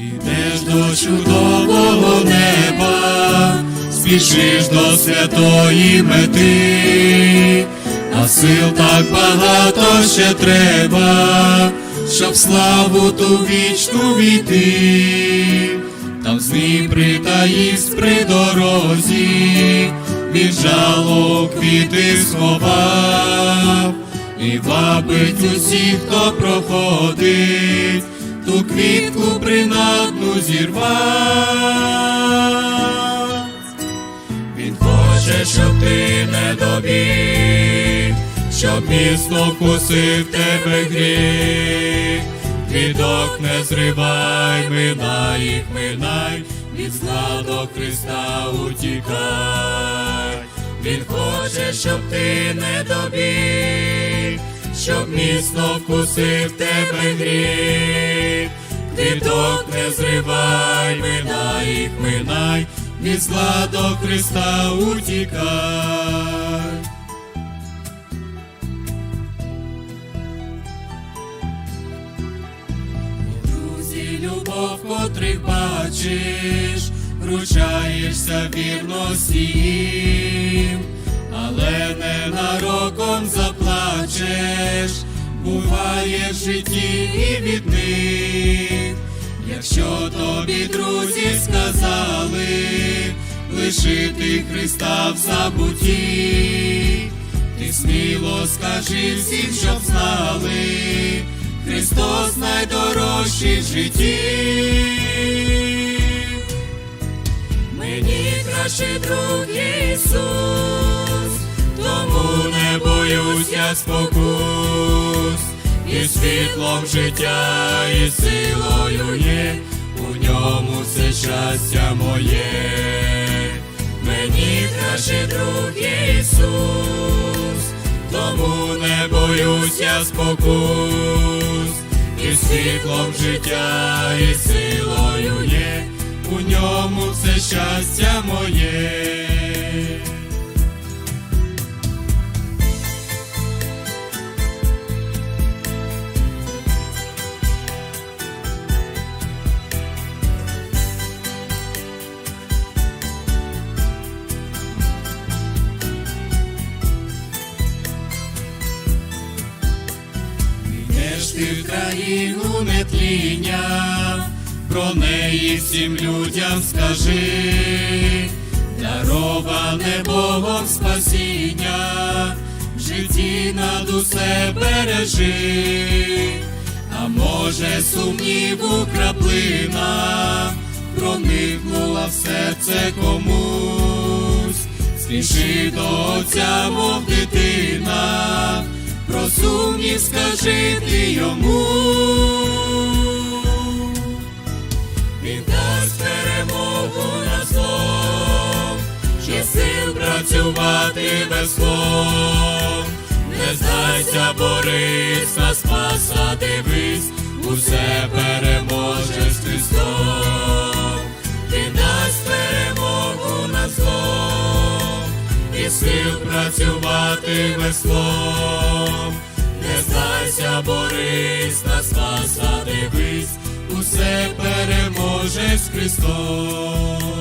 Ідеш до чудового неба, спішиш до святої мети, а сил так багато ще треба, щоб славу ту вічну війти, там змій притаївсь при дорозі, від жалу квіти сховав, і вабить усіх, хто проходить, ту квітку принадну зірвав. Він хоче, щоб ти не добіг, щоб міцно вкусив тебе гріх. Квіток не зривай, минай їх, минай, від зла до Христа утікай. Він хоче, щоб ти не добіг, щоб міцно вкусив тебе гріх. Квіток не зривай, минай їх, минай, від зла до Христа утікай. Друзі, любов, котрих бачиш, вручаєшся вірності їм, але ненароком заплачеш, буває в житті і від них. Якщо тобі друзі сказали лишити Христа в забуті, ти сміло скажи всім, щоб знали, Христос найдорожчий в житті. Мені кращий друг Ісус, тому не боюсь я спокус, і світлом життя, і силою є, у ньому все щастя моє. Мені кращий друг Ісус, тому не боюсь я спокус, і світлом життя, і силою є, у ньому все щастя Йдеш ти в країну нетління, про неї всім людям скажи, дароване Богом спасіння, в житті над усе бережи, а може сумніву краплина, проникнула в серце комусь, спіши до отця, мов дитина про сумнів скажи ти йому. Він дасть перемогу на злом, ще сил працювати без слов. Не здайся, борись на спаса, дивись, сил працювати веслом. Не здайся, борись на спаса, дивись, усе переможеш Христом.